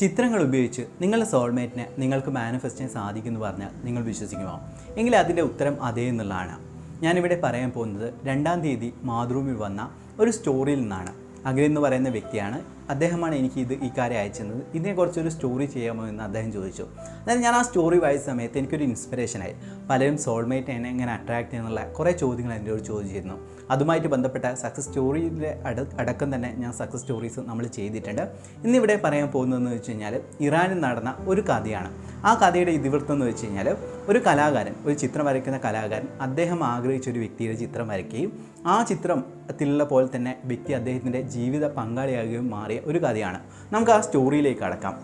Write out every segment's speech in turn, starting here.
ചിത്രങ്ങൾ ഉപയോഗിച്ച് നിങ്ങളുടെ സോൾമേറ്റിനെ നിങ്ങൾക്ക് മാനിഫെസ്റ്റ് ചെയ്യാൻ സാധിക്കുമെന്ന് പറഞ്ഞാൽ നിങ്ങൾ വിശ്വസിക്കുമോ? എങ്കിൽ അതിന്റെ ഉത്തരം അതേ എന്നുള്ളതാണ്. ഞാനിവിടെ പറയാൻ പോകുന്നത് രണ്ടാം തീയതി മാതൃഭൂമിയിൽ വന്ന ഒരു സ്റ്റോറിയിൽ നിന്നാണ്. അഖിൽ എന്ന് പറയുന്ന വ്യക്തിയാണ്. അദ്ദേഹമാണ് എനിക്ക് ഇത് ഈ കാര്യം അയച്ചത് ഇതിനെക്കുറിച്ചൊരു സ്റ്റോറി ചെയ്യാമോ എന്ന് അദ്ദേഹം ചോദിച്ചു. അതായത് ഞാൻ ആ സ്റ്റോറി വായിച്ച സമയത്ത് എനിക്കൊരു ഇൻസ്പിറേഷനായി പലരും സോൾമേറ്റ് എന്നെ എങ്ങനെ അട്രാക്ട് ചെയ്യുന്നുള്ള കുറേ ചോദ്യങ്ങൾ എന്നോട് ചോദിച്ചിരുന്നു. അതുമായിട്ട് ബന്ധപ്പെട്ട സക്സസ് സ്റ്റോറിയിലെ അട അടക്കം തന്നെ ഞാൻ സക്സസ് സ്റ്റോറീസ് നമ്മൾ ചെയ്തിട്ടുണ്ട്. ഇന്നിവിടെ പറയാൻ പോകുന്നതെന്ന് വെച്ച് കഴിഞ്ഞാൽ ഇറാനിൽ നടന്ന ഒരു കഥയാണ്. ആ കഥയുടെ ഇതിവൃത്തം എന്ന് വെച്ച് കഴിഞ്ഞാൽ ഒരു കലാകാരൻ ഒരു ചിത്രം വരയ്ക്കുന്ന കലാകാരൻ അദ്ദേഹം ആഗ്രഹിച്ച ഒരു വ്യക്തിയുടെ ചിത്രം വരയ്ക്കുകയും ആ ചിത്രത്തിലുള്ള പോലെ തന്നെ വ്യക്തി അദ്ദേഹത്തിന്റെ ജീവിത പങ്കാളിയാകുകയും മാറിയ ഒരു കഥയാണ്. നമുക്ക് ആ സ്റ്റോറിയിലേക്ക് അടക്കാം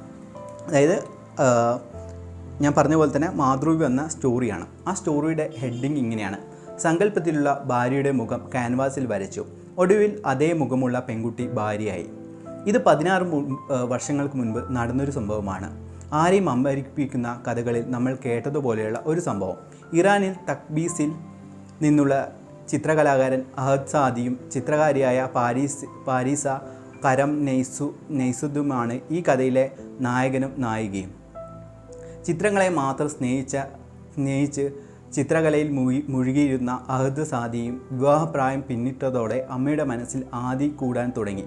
അതായത് ഞാൻ പറഞ്ഞ പോലെ തന്നെ മാതൃവി എന്ന സ്റ്റോറിയാണ്. ആ സ്റ്റോറിയുടെ ഹെഡിങ് ഇങ്ങനെയാണ്. സങ്കല്പത്തിലുള്ള ഭാര്യയുടെ മുഖം ക്യാൻവാസിൽ വരച്ചു. ഒടുവിൽ അതേ മുഖമുള്ള പെൺകുട്ടി ഭാര്യയായി. ഇത് പതിനാറ് വർഷങ്ങൾക്ക് മുൻപ് നടന്നൊരു സംഭവമാണ്. ആരെയും അമ്പരിപ്പിക്കുന്ന കഥകളിൽ നമ്മൾ കേട്ടതുപോലെയുള്ള ഒരു സംഭവം. ഇറാനിൽ തക്ബീസിൽ നിന്നുള്ള ചിത്രകലാകാരൻ അഹദ് സാദിയും ചിത്രകാരിയായ പാരീസ് പാരീസ കരം നെയ്സു നെയ്സുദുമാണ് ഈ കഥയിലെ നായകനും നായികയും. ചിത്രങ്ങളെ മാത്രം സ്നേഹിച്ച സ്നേഹിച്ച് ചിത്രകലയിൽ മുഴി മുഴുകിയിരുന്ന അഹദ് സാദിയും വിവാഹപ്രായം പിന്നിട്ടതോടെ അമ്മയുടെ മനസ്സിൽ ആദി കൂടാൻ തുടങ്ങി.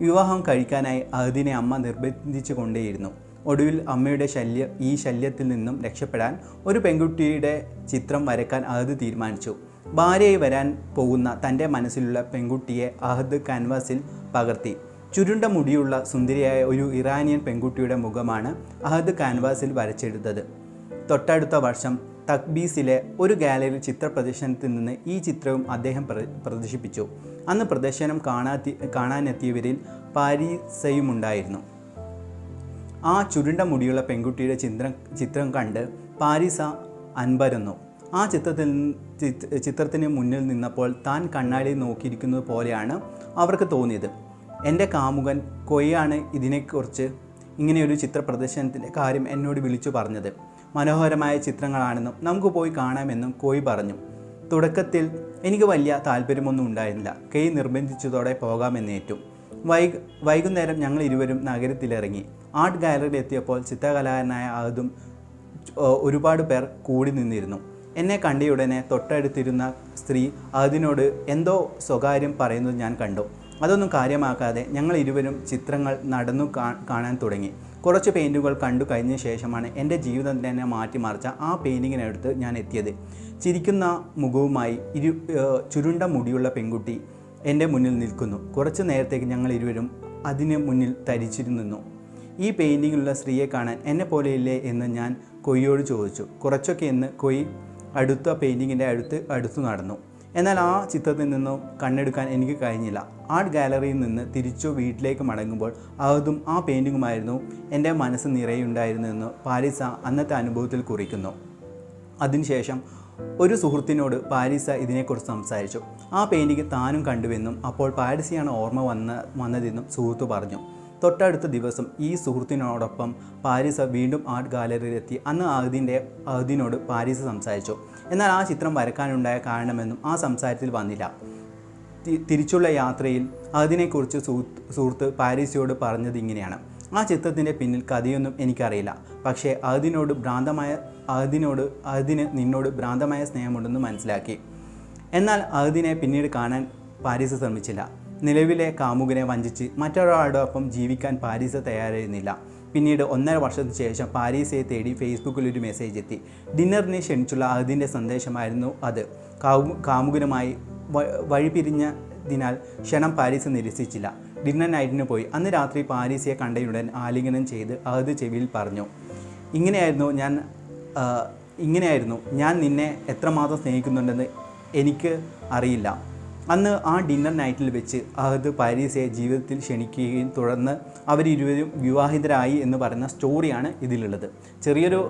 വിവാഹം കഴിക്കാനായി അഹദിനെ അമ്മ നിർബന്ധിച്ചു കൊണ്ടേയിരുന്നു ഒടുവിൽ അമ്മയുടെ ശല്യം ഈ ശല്യത്തിൽ നിന്നും രക്ഷപ്പെടാൻ ഒരു പെൺകുട്ടിയുടെ ചിത്രം വരയ്ക്കാൻ അഹദ് തീരുമാനിച്ചു. ഭാര്യയായി വരാൻ പോകുന്ന തന്റെ മനസ്സിലുള്ള പെൺകുട്ടിയെ അഹദ് കാൻവാസിൽ പകർത്തി. ചുരുണ്ട മുടിയുള്ള സുന്ദരിയായ ഒരു ഇറാനിയൻ പെൺകുട്ടിയുടെ മുഖമാണ് അഹദ് കാൻവാസിൽ വരച്ചെടുത്തത്. തൊട്ടടുത്ത വർഷം തക്ബീസിലെ ഒരു ഗാലറി ചിത്ര പ്രദർശനത്തിൽ നിന്ന് ഈ ചിത്രവും അദ്ദേഹം പ്രദർശിപ്പിച്ചു. അന്ന് പ്രദർശനം കാണാത്തി കാണാനെത്തിയവരിൽ പാരീസയുമുണ്ടായിരുന്നു. ആ ചുരുണ്ട മുടിയുള്ള പെൺകുട്ടിയുടെ ചിത്രം ചിത്രം കണ്ട് പാരിസ അൻപരന്നു. ആ ചിത്രത്തിൽ ചിത്രത്തിന് മുന്നിൽ നിന്നപ്പോൾ താൻ കണ്ണാടി നോക്കിയിരിക്കുന്നത് പോലെയാണ് അവർക്ക് തോന്നിയത്. എന്റെ കാമുകൻ കൊയ്യാണ് ഇതിനെക്കുറിച്ച് ഇങ്ങനെയൊരു ചിത്ര പ്രദർശനത്തിന്റെ കാര്യം എന്നോട് വിളിച്ചു പറഞ്ഞത്. മനോഹരമായ ചിത്രങ്ങളാണെന്നും നമുക്ക് പോയി കാണാമെന്നും കോയി പറഞ്ഞു. തുടക്കത്തിൽ എനിക്ക് വലിയ താല്പര്യമൊന്നും ഉണ്ടായിരുന്നില്ല. കൈ നിർബന്ധിച്ചതോടെ പോകാമെന്നേറ്റു. വൈക് വൈകുന്നേരം ഞങ്ങൾ ഇരുവരും നഗരത്തിലിറങ്ങി. ആർട്ട് ഗാലറിയിൽ എത്തിയപ്പോൾ ചിത്രകലാകാരനായ അതും ഒരുപാട് പേർ കൂടി നിന്നിരുന്നു. എന്നെ കണ്ടയുടനെ തൊട്ടടുത്തിരുന്ന സ്ത്രീ അതിനോട് എന്തോ സ്വകാര്യം പറയുന്നത് ഞാൻ കണ്ടു. അതൊന്നും കാര്യമാക്കാതെ ഞങ്ങൾ ഇരുവരും ചിത്രങ്ങൾ നടന്നു കാണാൻ തുടങ്ങി. കുറച്ച് പെയിന്റുകൾ കണ്ടു കഴിഞ്ഞ ശേഷമാണ് എന്റെ ജീവിതം തന്നെ മാറ്റിമറിച്ച ആ പെയിന്റിങ്ങിനടുത്ത് ഞാൻ എത്തിയത്. ചിരിക്കുന്ന മുഖവുമായി ഇരു ചുരുണ്ട മുടിയുള്ള പെൺകുട്ടി എന്റെ മുന്നിൽ നിൽക്കുന്നു. കുറച്ച് നേരത്തേക്ക് ഞങ്ങൾ ഇരുവരും അതിന് മുന്നിൽ തരിച്ചിരുന്നു. ഈ പെയിന്റിങ്ങിലുള്ള സ്ത്രീയെ കാണാൻ എന്നെ പോലെയില്ലേ എന്ന് ഞാൻ കൊയ്യോട് ചോദിച്ചു. കുറച്ചൊക്കെ എന്ന് കൊയ് അടുത്ത പെയിന്റിങ്ങിന്റെ അടുത്ത് അടുത്തു നടന്നു. എന്നാൽ ആ ചിത്രത്തിൽ നിന്നും കണ്ണെടുക്കാൻ എനിക്ക് കഴിഞ്ഞില്ല. ആർട്ട് ഗാലറിയിൽ നിന്ന് തിരിച്ചു വീട്ടിലേക്ക് മടങ്ങുമ്പോൾ അതും ആ പെയിന്റിങ്ങുമായിരുന്നു എന്റെ മനസ്സ് നിറയുണ്ടായിരുന്നെന്ന് പാരിസ അന്നത്തെ അനുഭവത്തിൽ കുറിക്കുന്നു. അതിനുശേഷം ഒരു സുഹൃത്തിനോട് പാരീസ ഇതിനെക്കുറിച്ച് സംസാരിച്ചു. ആ പെയിന്റിങ് താനും കണ്ടുവെന്നും അപ്പോൾ പാരീസിയാണ് ഓർമ്മ വന്ന വന്നതെന്നും സുഹൃത്ത് പറഞ്ഞു. തൊട്ടടുത്ത ദിവസം ഈ സുഹൃത്തിനോടൊപ്പം പാരീസ വീണ്ടും ആർട്ട് ഗാലറിയിലെത്തി. അന്ന് അഹദിന്റെ അഹദിനോട് പാരീസ സംസാരിച്ചു. എന്നാൽ ആ ചിത്രം വരക്കാനുണ്ടായ കാരണമെന്നും ആ സംസാരത്തിൽ വന്നില്ല. തിരിച്ചുള്ള യാത്രയിൽ അതിനെക്കുറിച്ച് സുഹൃത്ത് പാരീസിയോട് പറഞ്ഞത് ഇങ്ങനെയാണ് ആ ചിത്രത്തിന്റെ പിന്നിൽ കഥയൊന്നും എനിക്കറിയില്ല. പക്ഷേ അതിനോട് ഭ്രാന്തമായ അതിനോട് അതിന് നിന്നോട് ഭ്രാന്തമായ സ്നേഹമുണ്ടെന്ന് മനസ്സിലാക്കി. എന്നാൽ അതിനെ പിന്നീട് കാണാൻ പാരീസ് ശ്രമിച്ചില്ല. നിലവിലെ കാമുകനെ വഞ്ചിച്ച് മറ്റൊരാളോടൊപ്പം ജീവിക്കാൻ പാരീസ് തയ്യാറായിരുന്നില്ല. പിന്നീട് ഒന്നര വർഷത്തിന് ശേഷം പാരീസയെ തേടി ഫേസ്ബുക്കിൽ ഒരു മെസ്സേജ് എത്തി. ഡിന്നറിനെ ക്ഷണിച്ചുള്ള അതിന്റെ സന്ദേശമായിരുന്നു അത്. കാമു കാമുകനുമായി വഴിപിരിഞ്ഞതിനാൽ ക്ഷണം പാരീസ് നിരസിച്ചില്ല. ഡിന്നർ നൈറ്റിന് പോയി. അന്ന് രാത്രി പാരീസിയെ കണ്ടയുടൻ ആലിംഗനം ചെയ്ത് അത് ചെവിയിൽ പറഞ്ഞു ഇങ്ങനെയായിരുന്നു ഞാൻ ഇങ്ങനെയായിരുന്നു ഞാൻ നിന്നെ എത്രമാത്രം സ്നേഹിക്കുന്നുണ്ടെന്ന് എനിക്ക് അറിയില്ല. അന്ന് ആ ഡിന്നർ നൈറ്റിൽ വെച്ച് അഹദ് പാരീസയെ ജീവിതത്തിൽ ക്ഷണിക്കുകയും തുടർന്ന് അവരിരുവരും വിവാഹിതരായി എന്ന് പറയുന്ന സ്റ്റോറിയാണ് ഇതിലുള്ളത്. ചെറിയൊരു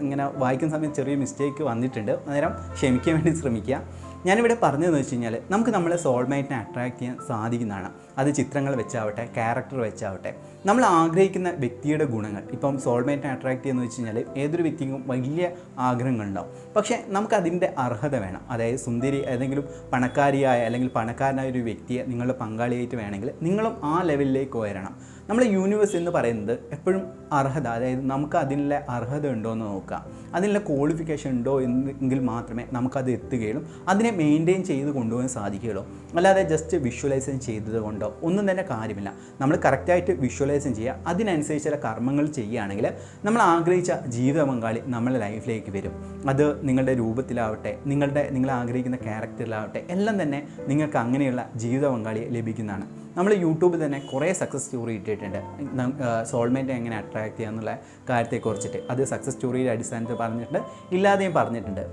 ഇങ്ങനെ വായിക്കുന്ന സമയത്ത് ചെറിയ മിസ്റ്റേക്ക് വന്നിട്ടുണ്ട്. അന്നേരം ക്ഷമിക്കാൻ വേണ്ടി ശ്രമിക്കുക. ഞാനിവിടെ പറഞ്ഞതെന്ന് വെച്ച് കഴിഞ്ഞാൽ നമുക്ക് നമ്മളെ സോൾമേറ്റിനെ അട്രാക്ട് ചെയ്യാൻ സാധിക്കുന്നതാണ്. അത് ചിത്രങ്ങൾ വെച്ചാവട്ടെ ക്യാരക്ടർ വെച്ചാവട്ടെ. നമ്മൾ ആഗ്രഹിക്കുന്ന വ്യക്തിയുടെ ഗുണങ്ങൾ. ഇപ്പം സോൾമേറ്റിനെ അട്രാക്ട് ചെയ്യുന്നത് വെച്ച് കഴിഞ്ഞാൽ ഏതൊരു വ്യക്തിക്കും വലിയ ആഗ്രഹങ്ങളുണ്ടാവും പക്ഷേ നമുക്ക് അതിന്റെ അർഹത വേണം. അതായത് സുന്ദരി ഏതെങ്കിലും പണക്കാരിയായ അല്ലെങ്കിൽ പണക്കാരനായ ഒരു വ്യക്തിയെ നിങ്ങളുടെ പങ്കാളിയായിട്ട് വേണമെങ്കിൽ നിങ്ങളും ആ ലെവലിലേക്ക് ഉയരണം. നമ്മൾ യൂണിവേഴ്സ് എന്ന് പറയുന്നത് എപ്പോഴും അർഹത അതായത് നമുക്ക് അതിനുള്ള അർഹത ഉണ്ടോ എന്ന് നോക്കുക. അതിനുള്ള ക്വാളിഫിക്കേഷൻ ഉണ്ടോ എന്നെങ്കിൽ മാത്രമേ നമുക്കത് എത്തുകയുള്ളൂ. അതിനെ മെയിന്റെയിൻ ചെയ്ത് കൊണ്ടുപോകാൻ സാധിക്കുകയുള്ളൂ. അല്ലാതെ ജസ്റ്റ് വിഷ്വലൈസേഷൻ ചെയ്തത് കൊണ്ടോ ഒന്നും തന്നെ കാര്യമില്ല. നമ്മൾ കറക്റ്റായിട്ട് വിഷ്വലൈസേഷൻ ചെയ്യുക. അതിനനുസരിച്ചുള്ള കർമ്മങ്ങൾ ചെയ്യുകയാണെങ്കിൽ നമ്മൾ ആഗ്രഹിച്ച ജീവിത പങ്കാളി നമ്മുടെ ലൈഫിലേക്ക് വരും. അത് നിങ്ങളുടെ രൂപത്തിലാവട്ടെ നിങ്ങളുടെ നിങ്ങൾ ആഗ്രഹിക്കുന്ന ക്യാരക്ടറിലാവട്ടെ എല്ലാം തന്നെ നിങ്ങൾക്ക് അങ്ങനെയുള്ള ജീവിത പങ്കാളിയെ ലഭിക്കുന്നതാണ്. നമ്മൾ യൂട്യൂബിൽ തന്നെ കുറേ സക്സസ് സ്റ്റോറി ഇട്ടിട്ടുണ്ട്. സോൾമേറ്റ് എങ്ങനെ അട്രാക്ട് ചെയ്യുക എന്നുള്ള കാര്യത്തെക്കുറിച്ചിട്ട് അത് സക്സസ് സ്റ്റോറിയുടെ അടിസ്ഥാനത്തിൽ പറഞ്ഞിട്ടുണ്ട്. ഇല്ലാതെയും പറഞ്ഞിട്ടുണ്ട്.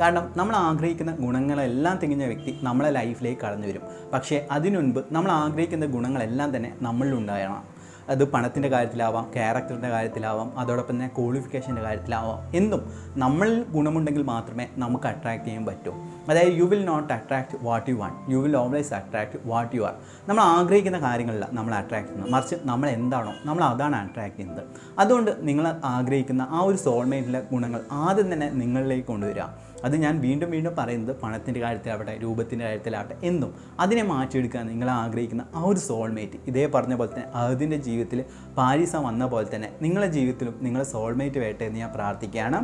കാരണം നമ്മൾ ആഗ്രഹിക്കുന്ന ഗുണങ്ങളെല്ലാം തികഞ്ഞ വ്യക്തി നമ്മളെ ലൈഫിലേക്ക് കടന്നു വരും പക്ഷേ അതിനുമുൻപ് നമ്മൾ ആഗ്രഹിക്കുന്ന ഗുണങ്ങളെല്ലാം തന്നെ നമ്മളിലുണ്ടാകണം അത് പണത്തിന്റെ കാര്യത്തിലാവാം ക്യാരക്ടറിന്റെ കാര്യത്തിലാവാം അതോടൊപ്പം തന്നെ ക്വാളിഫിക്കേഷന്റെ കാര്യത്തിലാവാം. എന്നും നമ്മളിൽ ഗുണമുണ്ടെങ്കിൽ മാത്രമേ നമുക്ക് അട്രാക്ട് ചെയ്യാൻ പറ്റൂ. അതായത് you will not attract what you want you will always attract what you are നമ്മൾ ആഗ്രഹിക്കുന്ന കാര്യങ്ങളല്ല നമ്മൾ അട്രാക്ട് ചെയ്യുന്നത്. മറിച്ച് നമ്മൾ എന്താണോ നമ്മൾ അതാണ് അട്രാക്ട് ചെയ്യുന്നത്. അതുകൊണ്ട് നിങ്ങൾ ആഗ്രഹിക്കുന്ന ആ ഒരു സോൾമേറ്റിലെ ഗുണങ്ങൾ ആദ്യം തന്നെ നിങ്ങളിലേക്ക് കൊണ്ടുവരിക. അത് ഞാൻ വീണ്ടും വീണ്ടും പറയുന്നത് പണത്തിന്റെ കാര്യത്തിലാവട്ടെ രൂപത്തിന്റെ കാര്യത്തിലാവട്ടെ എന്നും. അതിനെ മാറ്റിയെടുക്കാൻ നിങ്ങൾ ആഗ്രഹിക്കുന്ന ആ ഒരു സോൾമേറ്റ് ഇതേ പറഞ്ഞ പോലെ തന്നെ അതിന്റെ ജീവിതത്തിൽ പാരീസ വന്ന പോലെ തന്നെ നിങ്ങളുടെ ജീവിതത്തിലും നിങ്ങളുടെ സോൾമേറ്റ് വേട്ടെ എന്ന് ഞാൻ പ്രാർത്ഥിക്കുകയാണ്.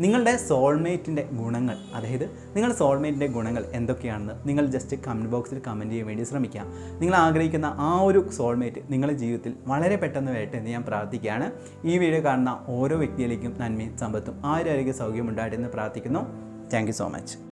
നിങ്ങളുടെ സോൾമേറ്റിന്റെ ഗുണങ്ങൾ അതായത് നിങ്ങളുടെ സോൾമേറ്റിന്റെ ഗുണങ്ങൾ എന്തൊക്കെയാണെന്ന് നിങ്ങൾ ജസ്റ്റ് കമന്റ് ബോക്സിൽ കമന്റ് ചെയ്യാൻ വേണ്ടി ശ്രമിക്കാം നിങ്ങൾ ആഗ്രഹിക്കുന്ന ആ ഒരു സോൾമേറ്റ് നിങ്ങളുടെ ജീവിതത്തിൽ വളരെ പെട്ടെന്ന് വരട്ടെ എന്ന് ഞാൻ പ്രാർത്ഥിക്കുകയാണ്. ഈ വീഡിയോ കാണുന്ന ഓരോ വ്യക്തിയിലേക്കും നന്മയും സമ്പത്തും ആരോഗ്യ സൗകര്യം ഉണ്ടായിട്ടെന്ന് പ്രാർത്ഥിക്കുന്നു. Thank you so much